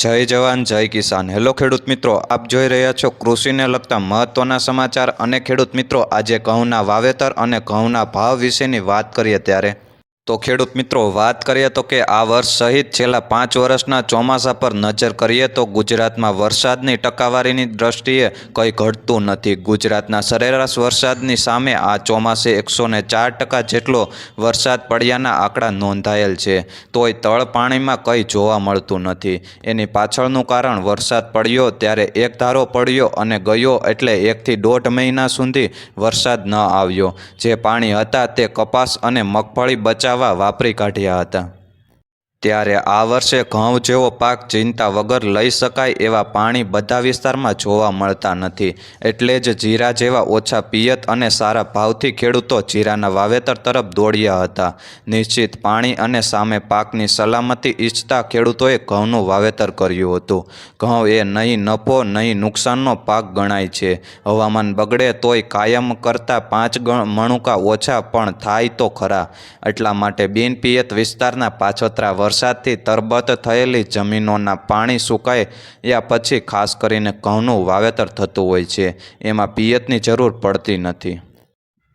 જય જવાન, જય કિસાન. હેલો ખેડૂત મિત્રો, આપ જોઈ રહ્યા છો કૃષિને લગતા મહત્વના સમાચાર. અને ખેડૂત મિત્રો, આજે ઘઉંના વાવેતર અને ઘઉંના ભાવ વિશેની વાત કરીએ ત્યારે તો ખેડૂત મિત્રો, વાત કરીએ તો કે આ વર્ષ સહિત છેલ્લા પાંચ વર્ષના ચોમાસા પર નજર કરીએ તો ગુજરાતમાં વરસાદની ટકાવારીની દ્રષ્ટિએ કંઈ ઘટતું નથી. ગુજરાતના સરેરાશ વરસાદની સામે આ ચોમાસે એકસો ને ચાર ટકા જેટલો વરસાદ પડ્યાના આંકડા નોંધાયેલ છે. તોય તળ પાણીમાં કંઈ જોવા મળતું નથી. એની પાછળનું કારણ વરસાદ પડ્યો ત્યારે એક ધારો પડ્યો અને ગયો એટલે એકથી દોઢ મહિના સુધી વરસાદ ન આવ્યો. જે પાણી હતા તે કપાસ અને મગફળી બચાવવા વાપરી કાઢ્યા હતા. ત્યારે આ વર્ષે ઘઉં જેવો પાક ચિંતા વગર લઈ શકાય એવા પાણી બધા વિસ્તારમાં જોવા મળતા નથી. એટલે જ જીરા જેવા ઓછા પિયત અને સારા ભાવથી ખેડૂતો જીરાના વાવેતર તરફ દોડ્યા હતા. નિશ્ચિત પાણી અને સામે પાકની સલામતી ઈચ્છતા ખેડૂતોએ ઘઉંનું વાવેતર કર્યું હતું. ઘઉં એ નહીં નફો, નહીં નુકસાનનો પાક ગણાય છે. હવામાન બગડે તોય કાયમ કરતાં પાંચ ગણ મણુકા ઓછા પણ થાય તો ખરા. એટલા માટે બિનપિયત વિસ્તારના પાછોતરા વરસાદથી તરબત થયેલી જમીનોના પાણી સુકાય યા પછી ખાસ કરીને ઘઉંનું વાવેતર થતું હોય છે. એમાં પિયતની જરૂર પડતી નથી.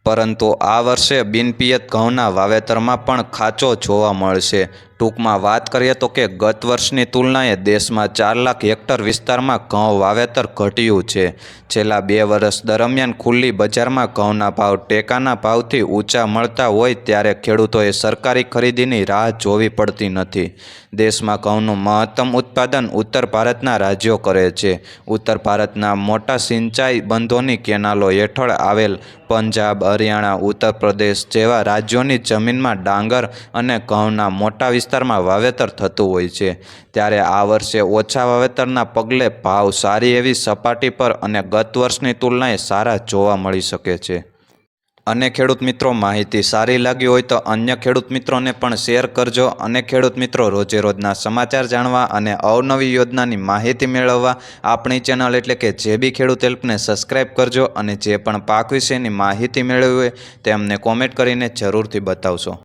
પરંતુ આ વર્ષે બિનપિયત ઘઉંના વાવેતરમાં પણ ખાંચો જોવા મળશે. ટૂંકમાં વાત કરીએ તો કે ગત વર્ષની તુલનાએ દેશમાં ચાર લાખ હેક્ટર વિસ્તારમાં ઘઉં વાવેતર ઘટ્યું છે. છેલ્લા બે વર્ષ દરમિયાન ખુલ્લી બજારમાં ઘઉંના ભાવ ટેકાના ભાવથી ઊંચા મળતા હોય ત્યારે ખેડૂતોએ સરકારી ખરીદીની રાહ જોવી પડતી નથી. દેશમાં ઘઉંનું મહત્તમ ઉત્પાદન ઉત્તર ભારતના રાજ્યો કરે છે. ઉત્તર ભારતના મોટા સિંચાઈ બંધોની કેનાલો હેઠળ આવેલ પંજાબ, હરિયાણા, ઉત્તર પ્રદેશ જેવા રાજ્યોની જમીનમાં ડાંગર અને ઘઉંના મોટા વિસ્તારમાં વાવેતર થતું હોય છે. ત્યારે આ વર્ષે ઓછા વાવેતરના પગલે ભાવ સારી એવી સપાટી પર અને ગત વર્ષની તુલનાએ સારા જોવા મળી શકે છે. અને ખેડૂત મિત્રો, માહિતી સારી લાગી હોય તો અન્ય ખેડૂત મિત્રોને પણ શેર કરજો. અને ખેડૂત મિત્રો રોજે રોજના સમાચાર જાણવા અને અવનવી યોજનાની માહિતી મેળવવા આપણી ચેનલ એટલે કે જે બી ખેડૂત હેલ્પને સબસ્ક્રાઈબ કરજો અને જે પણ પાક વિશેની માહિતી મેળવવી હોય તે કોમેન્ટ કરીને જરૂરથી બતાવશો.